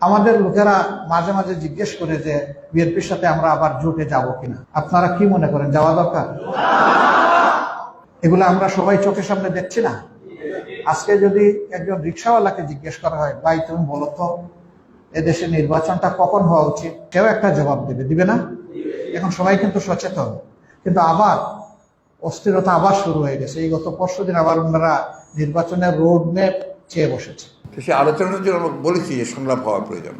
আমাদের লোকেরা মাঝে মাঝে জিজ্ঞেস করে যে, বিএনপির সাথে আমরা আবার জোটে যাব কিনা। আপনারা কি মনে করেন? যাওয়া দরকার? এগুলো আমরা সবাই চোখের সামনে দেখছি না। আজকে যদি একজন রিক্সাওয়ালাকে জিজ্ঞেস করা হয়, ভাই, তুমি বলো তো, এদেশে নির্বাচনটা কখন হওয়া উচিত? কেউ একটা জবাব দেবে। দিবে না? এখন সবাই কিন্তু সচেতন। কিন্তু আবার অস্থিরতা আবার শুরু হয়ে গেছে। এই গত পরশু দিন আবার ওনারা নির্বাচনের রোড ম্যাপ চেয়ে বসেছে। তো সেই আলোচনার জন্য আমরা বলেছি যে সংলাপ হওয়া প্রয়োজন।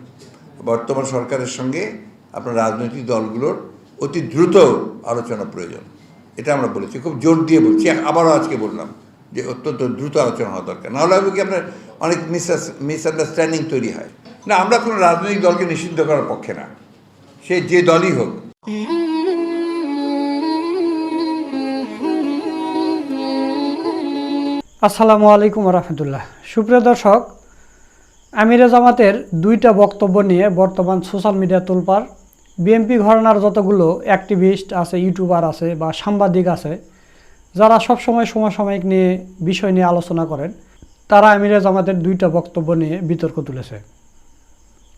বর্তমান সরকারের সঙ্গে আপনার রাজনৈতিক দলগুলোর অতি দ্রুত আলোচনা প্রয়োজন। এটা আমরা বলেছি খুব জোর দিয়ে বলছি। আবারও আজকে বললাম যে অত্যন্ত দ্রুত আলোচনা হওয়া দরকার। নাহলে হবে কি আপনার অনেক মিস মিসআন্ডারস্ট্যান্ডিং তৈরি হয়। না আমরা কোনো রাজনৈতিক দলকে নিষিদ্ধ করার পক্ষে না। সে যে দলই হোক। আসসালামু আলাইকুম রহমতুল্লাহ। সুপ্রিয় দর্শক, আমিরে জামাতের দুইটা বক্তব্য নিয়ে বর্তমান সোশ্যাল মিডিয়া তোলপার বিএনপি ঘরানার যতগুলো অ্যাক্টিভিস্ট আছে, ইউটিউবার আছে বা সাংবাদিক আছে, যারা সবসময় সমসাময়িক নিয়ে বিষয় নিয়ে আলোচনা করেন, তারা আমিরে জামাতের দুইটা বক্তব্য নিয়ে বিতর্ক তুলেছে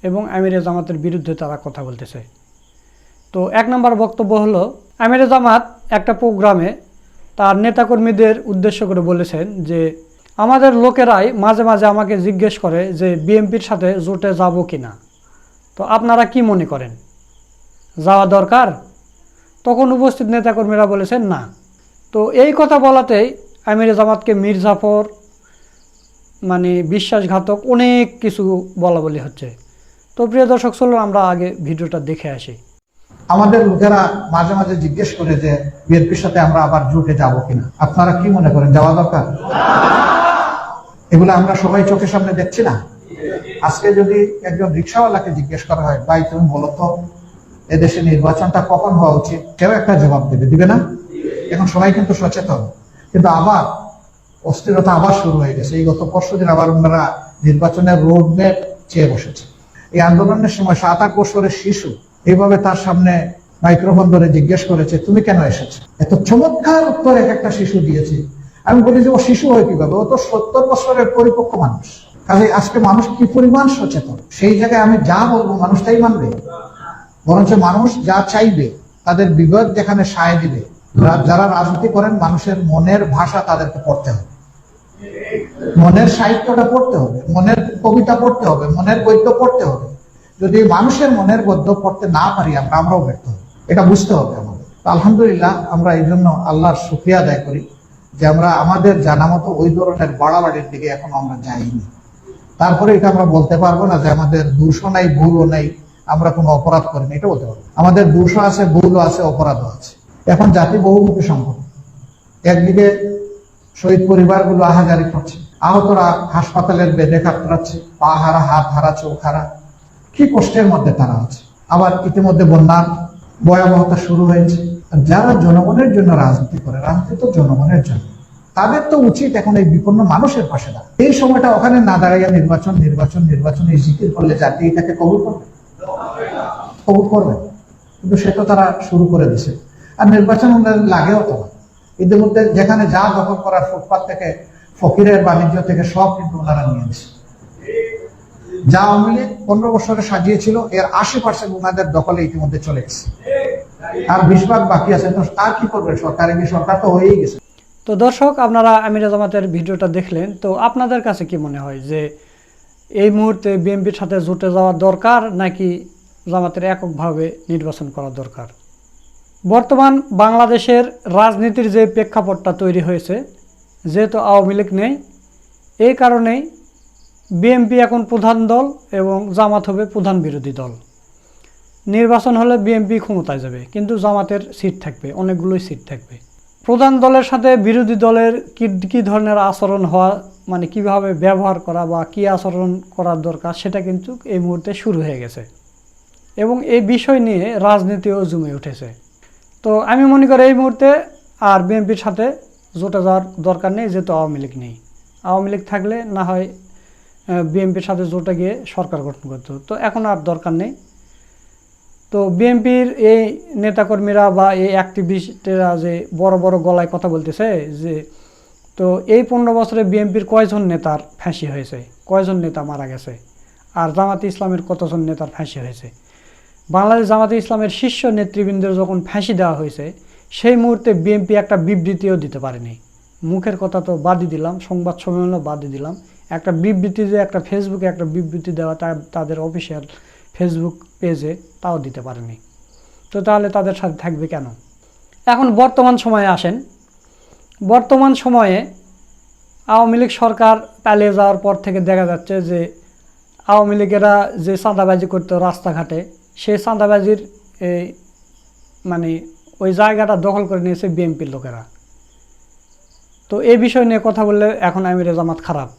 এবং আমিরে জামাতের বিরুদ্ধে তারা কথা বলতেছে। তো এক নম্বর বক্তব্য হলো, আমিরে জামাত একটা প্রোগ্রামে তার নেতাকর্মীদের উদ্দেশ্য করে বলেছেন যে আমাদের লোকেরাই মাঝে মাঝে আমাকে জিজ্ঞেস করে যে বিএনপির সাথে জোটে যাব কি না তো আপনারা কি মনে করেন? যাওয়া দরকার? তখন উপস্থিত নেতাকর্মীরা বলেছেন, না। তো এই কথা বলাতেই আমিরে জামাতকে মীর জাফর মানে বিশ্বাসঘাতক অনেক কিছু বলা বলি হচ্ছে। তো প্রিয় দর্শক, চলুন আমরা আগে ভিডিওটা দেখে আসি। আমাদের লোকেরা মাঝে মাঝে জিজ্ঞেস করে যে, বিএনপির সাথে আমরা আবার জোটে যাব কিনা? আপনারা কি মনে করেন? যাওয়া দরকার? এগুলো আমরা সবাই চোখের সামনে দেখছি না। আজকে যদি একজন রিক্সাওয়ালাকে জিজ্ঞেস করা হয়, ভাই, তুমি বলো তো, এদেশে নির্বাচনটা কখন হওয়া উচিত? কেউ একটা জবাব দেবে। দিবে না? এখন সবাই কিন্তু সচেতন। কিন্তু আবার অস্থিরতা আবার শুরু হয়ে গেছে। এই গত পরশু দিন আবার ওনারা নির্বাচনের রোড ম্যাপ চেয়ে বসেছে। এই আন্দোলনের সময় সাত আট বছরের শিশু এইভাবে তার সামনে মাইক্রোফোন ধরে জিজ্ঞেস করেছে, তুমি কেন এসেছ? এত চমৎকার উত্তর এক একটা শিশু দিয়েছে। আমি বলি যে ও শিশু হয় কীভাবে? ও তো সত্তর বছরের পরিপক্ক মানুষ। কাজে আজকে মানুষ কি পরিমাণ সচেতন? সেই জায়গায় আমি যা বলব মানুষ তাই মানবে। বরঞ্চ মানুষ যা চাইবে, তাদের বিবেক যেখানে সায় দিবে যারা রাজনীতি করেন, মানুষের মনের ভাষা তাদেরকে পড়তে হবে। মনের সাহিত্যটা পড়তে হবে, মনের কবিতা পড়তে হবে, মনের গদ্য পড়তে হবে। যদি মানুষের মনের গদ্য পড়তে না পারি, আমরা আমরাও ব্যর্থ এটা বুঝতে হবে আমাদের। আলহামদুলিল্লাহ, আমরা এই জন্য আল্লাহর শুক্রিয়া আদায় করি। যে আমরা আমাদের জানা মতো ওই ধরনের বাড়াবাড়ির দিকে এখন আমরা যাইনি। তারপরে এটা আমরা বলতে পারব না যে আমাদের দোষও নাই, ভুলও নাই, আমরা কোনো অপরাধ করিনি, এটা বলতে পারব আমাদের দোষও আছে, ভুলও আছে, অপরাধও আছে। এখন জাতি বহুমুখী সম্পদ একদিকে শহীদ পরিবারগুলো আহাজারি করছে, আহতরা হাসপাতালের বেডে কাতরাচ্ছে পা হারা হাত হারা, চোখ হারা। কি কষ্টের মধ্যে তারা আছে। আবার ইতিমধ্যে বন্যার ভয়াবহতা শুরু হয়েছে। যারা জনগণের জন্য রাজনীতি করে, রাজনীতি তো জনগণের জন্য। তাদের তো উচিত এখন এই বিপন্ন মানুষের পাশে দাঁড়া এই সময়টা ওখানে না দাঁড়াইয়া নির্বাচন নির্বাচন নির্বাচন, এই জিকির করলে জাতি এটাকে কবুল করবে? কবুল করবে। কিন্তু সে তো তারা শুরু করে দিছে। আর নির্বাচন লাগেও তো না। ইতিমধ্যে যেখানে যা দখল করার ফুটপাত থেকে ফকিরের বাণিজ্য থেকে সব কিন্তু ওনারা নিয়ে নিছে। যা আওয়ামী লীগ পনেরো বছরে সাজিয়েছিল, এর আশি পার্সেন্ট ওনাদের দখলে ইতিমধ্যে চলে গেছে। আর বিশ ভাগ বাকি আছে। তার কি করবে সরকার? সরকার তো হয়েই গেছে। তো দর্শক, আপনারা আমির জামাতের ভিডিওটা দেখলেন, তো আপনাদের কাছে কি মনে হয় যে এই মুহূর্তে বিএনপির সাথে জুটে যাওয়া দরকার নাকি জামাতের এককভাবে নির্বাচন করা দরকার? বর্তমান বাংলাদেশের রাজনীতির যে প্রেক্ষাপটটা তৈরি হয়েছে, যেহেতু আওয়ামী লীগ নেই, এই কারণেই বিএনপি এখন প্রধান দল এবং জামাত হবে প্রধান বিরোধী দল। নির্বাচন হলে বিএনপি ক্ষমতায় যাবে, কিন্তু জামাতের সিট থাকবে, অনেকগুলোই সিট থাকবে। প্রধান দলের সাথে বিরোধী দলের কি, কী ধরনের আচরণ হওয়া মানে কীভাবে ব্যবহার করা বা কী আচরণ করার দরকার, সেটা কিন্তু এই মুহূর্তে শুরু হয়ে গেছে। এবং এই বিষয় নিয়ে রাজনীতিও জমে উঠেছে। তো আমি মনে করি এই মুহূর্তে আর বিএনপির সাথে জোটে যাওয়ার দরকার নেই, যেহেতু আওয়ামী লীগ নেই। আওয়ামী লীগ থাকলে না হয় বিএনপির সাথে জোটে গিয়ে সরকার গঠন করতে তো এখন আর দরকার নেই। তো বিএনপির এই নেতাকর্মীরা বা এই অ্যাক্টিভিস্টেরা যে বড় বড় গলায় কথা বলতেছে যে, তো এই পনেরো বছরে বিএনপির কয়জন নেতার ফাঁসি হয়েছে? কয়জন নেতা মারা গেছে? আর জামাতে ইসলামের কতজন নেতার ফাঁসি হয়েছে? বাংলাদেশ জামাতে ইসলামের শীর্ষ নেতৃবৃন্দের যখন ফাঁসি দেওয়া হয়েছে, সেই মুহূর্তে বিএনপি একটা বিবৃতিও দিতে পারেনি। মুখের কথা তো বাদই দিলাম, সংবাদ সম্মেলনও বাদই দিলাম। একটা বিবৃতি যে, একটা ফেসবুকে একটা বিবৃতি দেওয়া তাদের অফিসিয়াল ফেসবুক পেজে তাও দিতে পারেনি তো তাহলে তাদের সাথে থাকবে কেন? এখন বর্তমান সময়ে আসেন। বর্তমান সময়ে আওয়ামী লীগ সরকার পালিয়ে যাওয়ার পর থেকে দেখা যাচ্ছে যে আওয়ামী লীগেরা যে চাঁদাবাজি করতো রাস্তাঘাটে, সেই চাঁদাবাজির এই মানে ওই জায়গাটা দখল করে নিয়েছে বিএনপির লোকেরা। তো এই বিষয় নিয়ে কথা বললে এখন আমিরে জামাত খারাপ।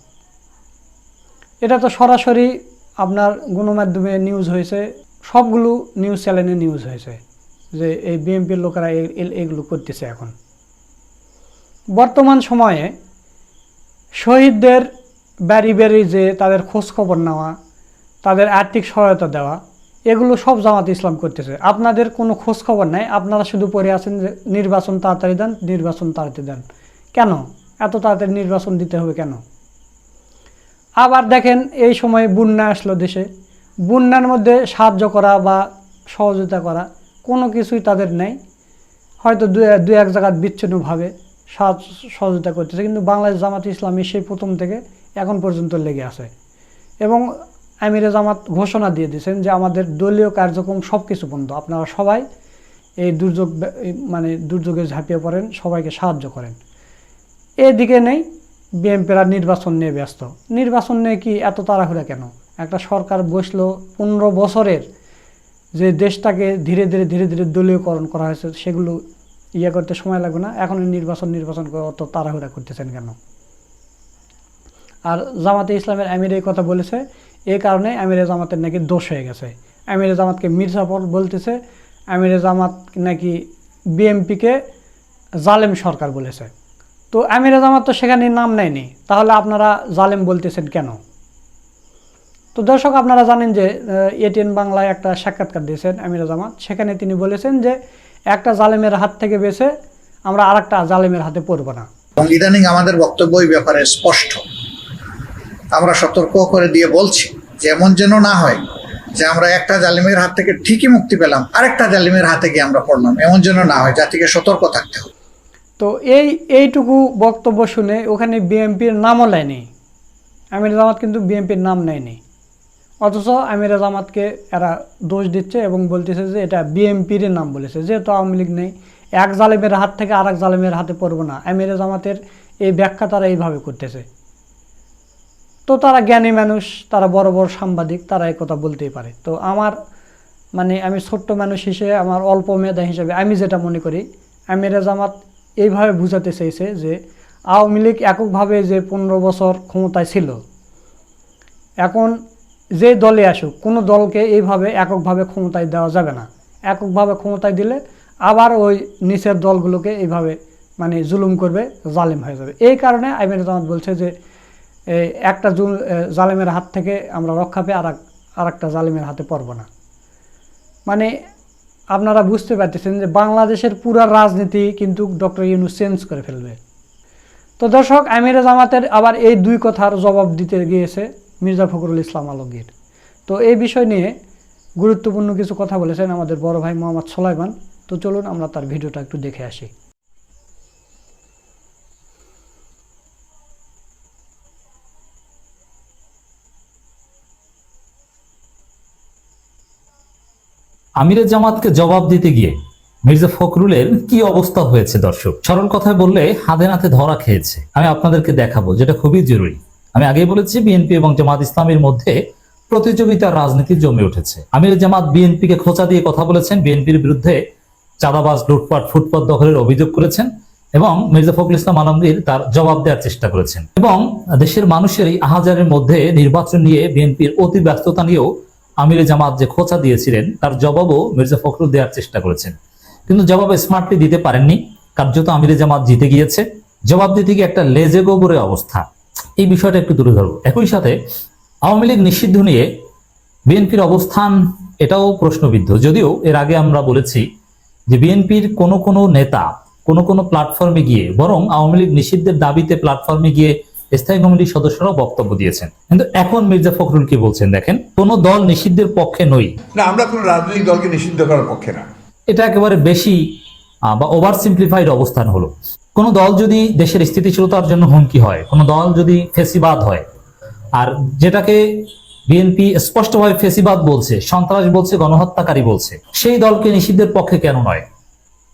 এটা তো সরাসরি আপনার গণমাধ্যমে নিউজ হয়েছে, সবগুলো নিউজ চ্যানেলে নিউজ হয়েছে, যে এই বিএনপির লোকেরা এগুলো করতেছে এখন। বর্তমান সময়ে শহীদদের বাড়ি বাড়ি যে তাদের খোঁজ খবর নেওয়া, তাদের আর্থিক সহায়তা দেওয়া, এগুলো সব জামাত ইসলাম করতেছে। আপনাদের কোনো খোঁজ খবর নাই, আপনারা শুধু পড়ে আছেন যে নির্বাচন তাড়াতাড়ি দেন, নির্বাচন তাড়াতাড়ি দেন। কেন? এত তাড়াতাড়ি নির্বাচন দিতে হবে কেন? আবার দেখেন এই সময় বন্যা আসলো দেশে। বন্যার মধ্যে সাহায্য করা বা সহযোগিতা করা কোনো কিছুই তাদের নেই। হয়তো দু দু এক জায়গায় বিচ্ছিন্নভাবে সাহায্য, সহযোগিতা করতেছে, কিন্তু বাংলাদেশ জামাত ইসলামী সেই প্রথম থেকে এখন পর্যন্ত লেগে আছে। এবং আমিরে জামাত ঘোষণা দিয়ে দিয়েছেন যে আমাদের দলীয় কার্যক্রম সব কিছু বন্ধ। আপনারা সবাই এই দুর্যোগ মানে দুর্যোগে ঝাঁপিয়ে পড়েন, সবাইকে সাহায্য করেন। এদিকে নেই বিএনপিরা নির্বাচন নিয়ে ব্যস্ত। নির্বাচন নিয়ে কি এত তাড়াহুড়া কেন? একটা সরকার বসল পনেরো বছরের যে দেশটাকে ধীরে ধীরে ধীরে ধীরে দলীয়করণ করা হয়েছে, সেগুলো ইয়ে করতে সময় লাগবে না। এখন নির্বাচন নির্বাচন করে অত তাড়াহুড়া করতেছেন কেন? আর জামাতে ইসলামের আমির এই কথা বলেছে এই কারণে আমিরে জামাতের নাকি দোষ হয়ে গেছে। আমিরে জামাতকে মির্জাফর বলতেছে, আমিরে জামাত নাকি বিএমপিকে জালেম সরকার বলেছে। তো আমিরে জামাত তো সেখানে নাম নেয়নি। তাহলে আপনারা জালেম বলতেছেন কেন? তো দর্শক, আপনারা জানেন যে এটিএন বাংলায় একটা সাক্ষাৎকার দিয়েছেন আমিরা জামাত সেখানে তিনি বলেছেন যে, একটা জালেমের হাত থেকে বেছে আমরা আর একটা জালেমের হাতে পড়ব না। এবং ইদানিং আমাদের বক্তব্য এই ব্যাপারে স্পষ্ট। আমরা সতর্ক করে দিয়ে বলছি যে এমন যেন না হয় যে আমরা একটা জালিমের হাত থেকে ঠিকই মুক্তি পেলাম, আরেকটা জালিমের হাতে গিয়ে আমরা পড়লাম, এমন যেন না হয়, জাতিকে সতর্ক থাকতে হবে। তো এই, এইটুকু বক্তব্য শুনে ওখানে বিএনপির নামও নেয়নি। আমির জামাত কিন্তু বিএনপির নাম নেয়নি। অথচ আমির জামাতকে এরা দোষ দিচ্ছে এবং বলতেছে যে এটা বিএমপির নাম বলেছে। যেহেতু আওয়ামী লীগ নেই, এক জালেমের হাত থেকে আর এক জালেমের হাতে পড়ব না। আমির জামাতের এই ব্যাখ্যা তারা এইভাবে করতেছে। তো তারা জ্ঞানী মানুষ, তারা বড় বড় সাংবাদিক, তারা এই কথা বলতেই পারে। তো আমার মানে আমি ছোট্ট মানুষ হিসেবে, আমার অল্প মেধা হিসেবে আমি যেটা মনে করি, আমিরে জামাত এইভাবে বুঝাতে চেয়েছে যে আওয়ামী লীগ এককভাবে যে পনেরো বছর ক্ষমতায় ছিল, এখন যে দলে আসুক, কোনো দলকে এইভাবে এককভাবে ক্ষমতায় দেওয়া যাবে না। এককভাবে ক্ষমতায় দিলে আবার ওই নিচের দলগুলোকে এইভাবে মানে জুলুম করবে, জালেম হয়ে যাবে। এই কারণে আমির জামাত বলছে যে একটা জুল জালেমের হাত থেকে আমরা রক্ষা পেয়ে আর আর একটা জালেমের হাতে পড়ব না। মানে আপনারা বুঝতে পারতেছেন যে বাংলাদেশের পুরা রাজনীতি কিন্তু ডক্টর ইউনু চেঞ্জ করে ফেলবে। তো দর্শক, আমির জামাতের আবার এই দুই কথার জবাব দিতে গিয়েছে মির্জা ফখরুল ইসলাম আলমগীর। তো এই বিষয় নিয়ে গুরুত্বপূর্ণ কিছু কথা বলেছেন আমাদের বড় ভাই মোহাম্মদ সোলাইমান। তো চলুন আমরা তার ভিডিওটা একটু দেখে আসি। আমিরের জামাতকে জবাব দিতে গিয়ে মির্জা ফখরুলের কি অবস্থা হয়েছে দর্শক? সরল কথায় বললে হাতে নাতে ধরা খেয়েছে। আমি আপনাদেরকে দেখাবো, যেটা খুবই জরুরি। আমি আগেই বলেছি, বিএনপি এবং জামাত ইসলামের মধ্যে প্রতিযোগিতার রাজনীতি জমে উঠেছে। আমির জামাত বিএনপিকে খোঁচা দিয়ে কথা বলেছেন, বিএনপির বিরুদ্ধে চাঁদাবাজ, লুটপাট, ফুটপাত দখলের অভিযোগ করেছেন এবং মির্জা ফখরুল ইসলাম আলমগীর তার জবাব দেওয়ার চেষ্টা করেছেন। এবং দেশের মানুষের এই আহাজারের মধ্যে নির্বাচন নিয়ে বিএনপির অতি ব্যস্ততা নিয়েও আমির জামাত যে খোঁচা দিয়েছিলেন, তার জবাবও মির্জা ফখরুল দেওয়ার চেষ্টা করেছেন। কিন্তু জবাব স্মার্টলি দিতে পারেননি। কার্যত আমির জামাত জিতে গিয়েছে। জবাব দিতে গিয়ে একটা লেজে গোবরে অবস্থা। এই বিষয়টা একটু তুলে ধরবো। একই সাথে আওয়ামী লীগ নিষিদ্ধ নিয়ে বিএনপির অবস্থান, এটাও প্রশ্নবিদ্ধ। যদিও এর আগে আমরা বলেছি যে বিএনপির কোনো কোনো নেতা কোন কোন প্ল্যাটফর্মে গিয়ে, বরং আওয়ামী লীগ নিষিদ্ধের দাবিতে প্ল্যাটফর্মে গিয়ে স্থায়ী কমিটির সদস্যরাও বক্তব্য দিয়েছেন। কিন্তু এখন মির্জা ফখরুল কি বলছেন দেখেন? কোন দল নিষিদ্ধের পক্ষে নই। না আমরা কোনো রাজনৈতিক দলকে নিষিদ্ধ করার পক্ষে না। এটা একেবারে বেশি বা ওভার সিম্পলিফাইড অবস্থান হলো। কোন দল যদি দেশের স্থিতিশীলতার জন্য হুমকি হয় কোন দল যদি ফেসিবাদ হয় আর যেটাকে বিএনপি স্পষ্টভাবে ফেসিবাদ বলছে সন্ত্রাস বলছে গণহত্যাকারী বলছে সেই দলকে নিষিদ্ধের পক্ষে কেন নয়?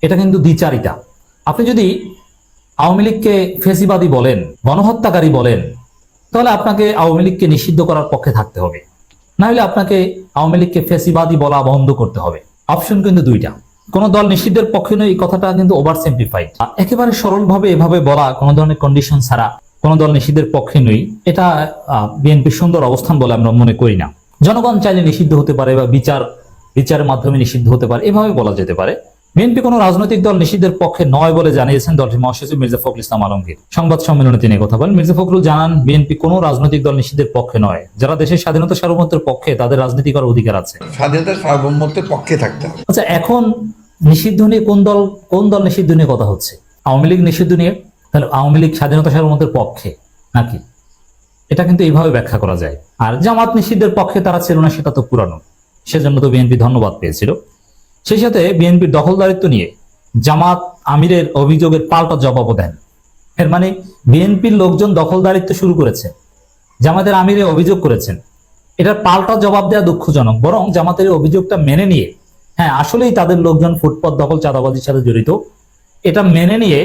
এটা কিন্তু দ্বিচারিতা। আপনি যদি আওয়ামী লীগকে ফেসিবাদী বলেন, গণহত্যাকারী বলেন, তাহলে আপনাকে আওয়ামী লীগকে নিষিদ্ধ করার পক্ষে থাকতে হবে। না হলে আপনাকে আওয়ামী লীগকে ফেসিবাদী বলা বন্ধ করতে হবে। অপশন কিন্তু দুইটা। কোন দল নিষিদ্ধের পক্ষে নয়, এই কথাটা কিন্তু ওভার সিম্পলিফাইড একেবারে সরলভাবে এভাবে বলা কোনো ধরনের কন্ডিশন ছাড়া কোন দল নিষিদ্ধের পক্ষে নই এটা বিএনপির সুন্দর অবস্থান বলে আমরা মনে করি না। জনগণ চাইলে নিষিদ্ধ হতে পারে বা বিচার, বিচারের মাধ্যমে নিষিদ্ধ হতে পারে, এভাবে বলা যেতে পারে। বিএনপি কোনো রাজনৈতিক দল নিষিদ্ধের পক্ষে নয় বলে জানিয়েছেন দলটির মহাসচিব মির্জা ফখরুল ইসলাম আলমগীর। সংবাদ সম্মেলনে তিনি কথা বলেন। মির্জা ফখরুল জানান বিএনপি কোনো রাজনৈতিক দল নিষিদ্ধের পক্ষে নয়। যারা দেশের স্বাধীনতা সার্বভৌমত্বের পক্ষে তাদের রাজনীতি করার অধিকার আছে। স্বাধীনতার সার্বভৌমত্বের পক্ষে থাকতে হবে। আচ্ছা এখন নিষিদ্ধ নিয়ে কোন দল কোন দল নিষিদ্ধ নিয়ে কথা হচ্ছে? আওয়ামী লীগ নিষিদ্ধ নিয়ে? তাহলে আওয়ামী লীগ স্বাধীনতা সার্বভৌমত্বের পক্ষে নাকি? এটা কিন্তু এইভাবে ব্যাখ্যা করা যায়। আর জামাত নিষিদ্ধের পক্ষে তারা ছিল না সেটা তো পুরানো। সেজন্য তো বিএনপি ধন্যবাদ পেয়েছিল। সেই সাথে বিএনপির দখলদারিত্ব নিয়ে জামাত আমিরের অভিযোগের পাল্টা জবাবও দেন। এর মানে বিএনপির লোকজন দখলদারিত্ব শুরু করেছে, জামাতের আমিরে অভিযোগ করেছেন। এটার পাল্টা জবাব দেওয়া দুঃখজনক, বরং জামাতের অভিযোগটা মেনে নিয়ে হ্যাঁ আসলেই তাদের লোকজন ফুটপাত দখল চাঁদাবাজির সাথে জড়িত। এটা মেনে নিয়ে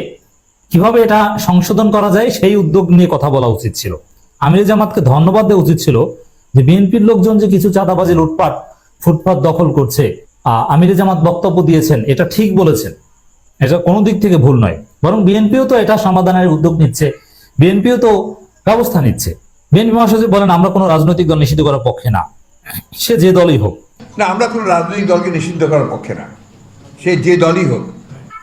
কীভাবে এটা সংশোধন করা যায় সেই উদ্যোগ নিয়ে কথা বলা উচিত ছিল। আমির জামাতকে ধন্যবাদ দেওয়া উচিত ছিল যে বিএনপির লোকজন যে কিছু চাঁদাবাজি, লুটপাট, ফুটপাত দখল করছে আমির জামাত বক্তব্য দিয়েছেন এটা ঠিক বলেছেন। এটা কোনো দিক থেকে ভুল নয়। বরং বিএনপিও তো এটা সমাধানের উদ্যোগ নিচ্ছে বিএনপিও তো ব্যবস্থা নিচ্ছে। বিএনপি মহাসচিব বলেন আমরা কোনো রাজনৈতিক দল নিষিদ্ধ করার পক্ষে না। সে যে দলই হোক। না আমরা কোনো রাজনৈতিক দলকে নিষিদ্ধ করার পক্ষে না। সে যে দলই হোক।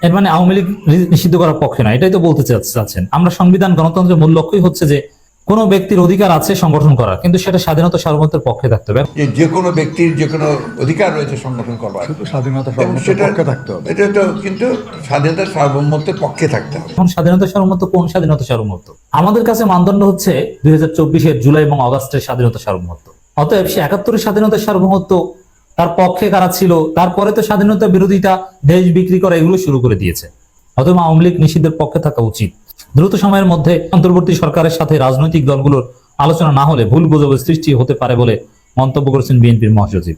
এর মানে আওয়ামী লীগ নিষিদ্ধ করার পক্ষে না এটাই তো বলতে চাচ্ছ- চাচ্ছেন। আমরা সংবিধান গণতন্ত্রের মূল লক্ষ্যই হচ্ছে যে কোনো ব্যক্তির অধিকার আছে সংগঠন করার কিন্তু সেটা স্বাধীনতা সার্বভৌমত্বের পক্ষে থাকতে হবে। যে যে কোনো ব্যক্তির যে কোনো অধিকার রয়েছে সংগঠন করবার স্বাধীনতা সার্বভৌমত্বের পক্ষে থাকতে হবে। এটা তো কিন্তু স্বাধীনতার সার্বভৌমত্বের পক্ষে থাকতে হবে। এখন স্বাধীনতা সার্বভৌমত্ব কোন স্বাধীনতা সার্বভৌমত্ব? আমাদের কাছে মানদণ্ড হচ্ছে দুই হাজার চব্বিশের জুলাই এবং অগস্টের স্বাধীনতা সার্বভৌমত্ব। অতএব সে একাত্তরের স্বাধীনতা সার্বভৌমত্ব তার পক্ষে কারা ছিল তারপরে তো স্বাধীনতা বিরোধিতা দেশ বিক্রি করা এগুলো শুরু করে দিয়েছে। অতএব আওয়ামী লীগ নিষিদ্ধের পক্ষে থাকা উচিত। দ্রুত সময়ের মধ্যে অন্তর্বর্তী সরকারের সাথে রাজনৈতিক দলগুলোর আলোচনা না হলে ভুল গুজবের সৃষ্টি হতে পারে বলে মন্তব্য করেছেন বিএনপির মহাসচিব।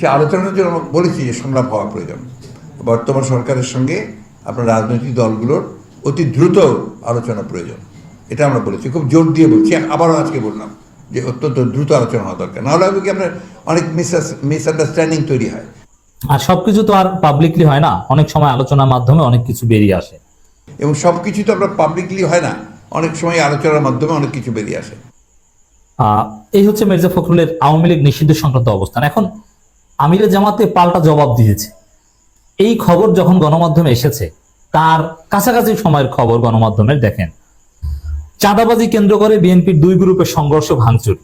সে আলোচনার জন্য বলেছি যে সংলাপ হওয়া প্রয়োজন। বর্তমান সরকারের সঙ্গে আপনার রাজনৈতিক দলগুলোর অতি দ্রুত আলোচনা প্রয়োজন। এটা আমরা বলেছি। খুব জোর দিয়ে বলছি। আবারও আজকে বললাম যে অত্যন্ত দ্রুত আলোচনা হওয়া দরকার। নাহলে হবে কি আপনার অনেক মিস মিসআন্ডারস্ট্যান্ডিং তৈরি হয়। আর সবকিছু তো আর পাবলিকলি হয় না। অনেক সময় আলোচনার মাধ্যমে অনেক কিছু বেরিয়ে আসে। এবং সব কিছু তো আমরা পাবলিকলি হয় না। অনেক সময় আলোচনার মাধ্যমে অনেক কিছু বেরিয়ে আসে। এই হচ্ছে মির্জা ফখরুলের আওয়ামী লীগ নিষিদ্ধ সংক্রান্ত অবস্থান। এখন আমিরে জামাতে পাল্টা জবাব দিয়েছে। এই খবর যখন গণমাধ্যমে এসেছে, তার কাছাকাছি সময়ের খবর গণমাধ্যমের দেখেন। চাঁদাবাজি কেন্দ্র করে বিএনপির দুই গ্রুপের সংঘর্ষ ভাঙচুর।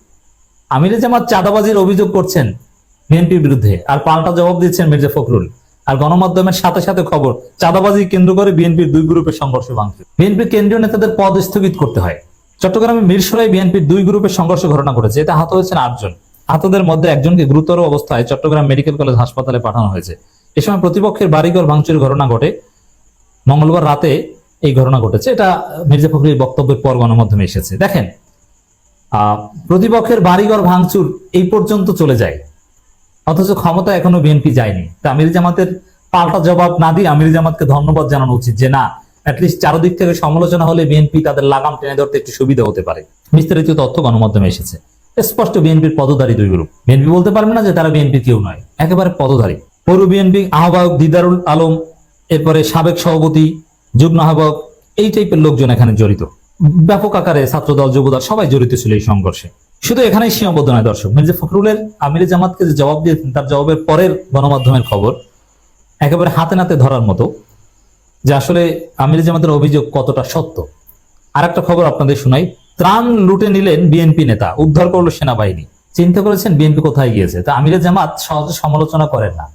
আমিরে জামাত চাঁদাবাজির অভিযোগ করছেন বিএনপির বিরুদ্ধে, আর পাল্টা জবাব দিচ্ছেন মির্জা ফখরুল। আর গণমাধ্যমের সাথে সাথে খবর চাঁদাবাজি কেন্দ্র করে বিএনপির দুই গ্রুপের সংঘর্ষ ভাঙচুর বিএনপির কেন্দ্রীয় নেতাদের পদ স্থগিত করতে হয়। চট্টগ্রামে মিরসরাই বিএনপির দুই গ্রুপের সংঘর্ষ ঘটনা ঘটেছে। এতে আহত হয়েছেন আটজন। আহতদের মধ্যে একজনকে গুরুতর অবস্থায় চট্টগ্রাম মেডিকেল কলেজ হাসপাতালে পাঠানো হয়েছে। এ সময় প্রতিপক্ষের বাড়িঘর ভাঙচুরের ঘটনা ঘটে। মঙ্গলবার রাতে এই ঘটনা ঘটেছে। এটা মির্জা ফখরুলের বক্তব্যের পর গণমাধ্যমে এসেছে। দেখেন আহ, প্রতিপক্ষের বাড়িঘর ভাঙচুর এই পর্যন্ত চলে যায়। অথচ ক্ষমতা এখনও বিএনপি যায়নি। তা আমির জামাতের পাল্টা জবাব না দিয়ে আমির জামাতকে ধন্যবাদ জানানো উচিত যে না অ্যাটলিস্ট চারদিক থেকে সমালোচনা হলে বিএনপি তাদের লাগাম টেনে ধরতে একটু সুবিধা হতে পারে। বিস্তারিত তথ্য গণমাধ্যমে এসেছে। স্পষ্ট বিএনপির পদধারী দুই গ্রুপ। বিএনপি বলতে পারবে না যে তারা বিএনপি কেউ নয়, একেবারে পদধারী। পৌর বিএনপি আহ্বায়ক দিদারুল আলম, এরপরে সাবেক সভাপতি, যুগ্ম আহ্বায়ক, এই টাইপের লোকজন এখানে জড়িত। ব্যাপক আকারে ছাত্রদল, যুবদল সবাই জড়িত ছিল এই সংঘর্ষে। শুধু এখানেই সীমাবদ্ধ নয়, দর্শক। মির্জা ফখরুলের আমির জামাতকে যে জবাব দিয়েছেন, তার জবাবের পরের গণমাধ্যমের খবর একেবারে হাতে নাতে ধরার মতো যে আসলে আমির জামাতের অভিযোগ কতটা সত্য। আর একটা খবর আপনাদের শোনাই। ত্রাণ লুটে নিলেন বিএনপি নেতা, উদ্ধার করল সেনাবাহিনী। চিন্তা করেছেন বিএনপি কোথায় গিয়েছে। তা আমিরে জামাত সহজে সমালোচনা করেন না।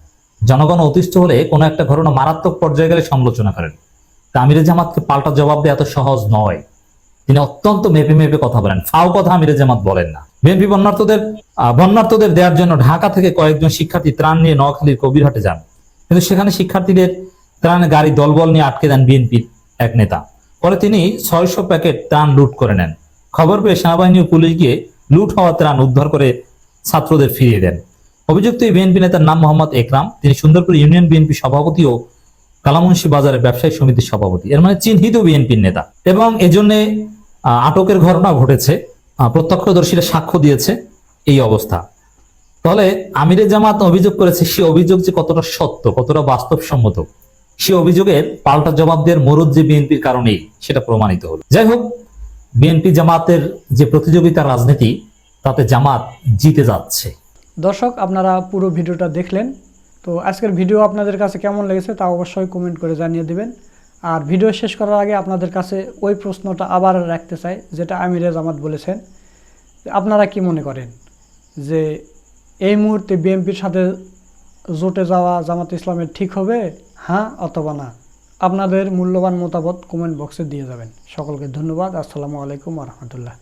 জনগণ অতিষ্ঠ হলে কোনো একটা ঘটনা মারাত্মক পর্যায়ে গেলে সমালোচনা করেন। তা আমিরে জামাতকে পাল্টা জবাব দেওয়া এত সহজ নয়। তিনি অত্যন্ত মেপে মেপে কথা বলেন। ফাও কথা আমিরে জামাত বলেন না। বিএনপি বন্যার্থদের বন্যার্থদের দেওয়ার জন্য ঢাকা থেকে কয়েকজন শিক্ষার্থী ত্রাণ নিয়ে নোয়াখালীর কবিরহাটে যান। কিন্তু সেখানে শিক্ষার্থীদের ত্রাণ গাড়ি দলবল নিয়ে আটকে দেন বিএনপির এক নেতা। পরে তিনি ছয়শো প্যাকেট ত্রাণ লুট করে নেন। খবর পেয়ে সেনাবাহিনী ও পুলিশ গিয়ে লুট হওয়া ত্রাণ উদ্ধার করে ছাত্রদের ফিরিয়ে দেন। অভিযুক্ত এই বিএনপি নেতার নাম মোহাম্মদ একরাম। তিনি সুন্দরপুর ইউনিয়ন বিএনপি সভাপতি ও কালামুন্সি বাজারের ব্যবসায়ী সমিতির সভাপতি। এর মানে চিহ্নিত বিএনপির নেতা। এবং এজন্য আটকের ঘটনা ঘটেছে। প্রত্যক্ষদর্শীরা সাক্ষ্য দিয়েছে এই অবস্থা। তাহলে আমিরে জামাত অভিযোগ করেছে, সে অভিযোগ যে কতটা সত্য, কতটা বাস্তবসম্মত, সে অভিযোগের পাল্টা জবাব দেওয়ার মরদ যে বিএনপির কারণেই সেটা প্রমাণিত হলো। যাই হোক, বিএনপি জামাতের যে প্রতিযোগিতা রাজনীতি, তাতে জামাত জিতে যাচ্ছে। দর্শক, আপনারা পুরো ভিডিওটা দেখলেন। তো আজকের ভিডিও আপনাদের কাছে কেমন লেগেছে তা অবশ্যই কমেন্ট করে জানিয়ে দিবেন। আর ভিডিও শেষ করার আগে আপনাদের কাছে ওই প্রশ্নটা আবার রাখতে চাই, যেটা আমিরে জামাত বলেছেন। আপনারা কি মনে করেন যে এই মুহূর্তে বিএনপির সাথে জোটে যাওয়া জামাত ইসলামের ঠিক হবে হ্যাঁ অথবা না? আপনাদের মূল্যবান মতামত কমেন্ট বক্সে দিয়ে যাবেন। সকলকে ধন্যবাদ। আসসালামু আলাইকুম রহমতুল্লাহ।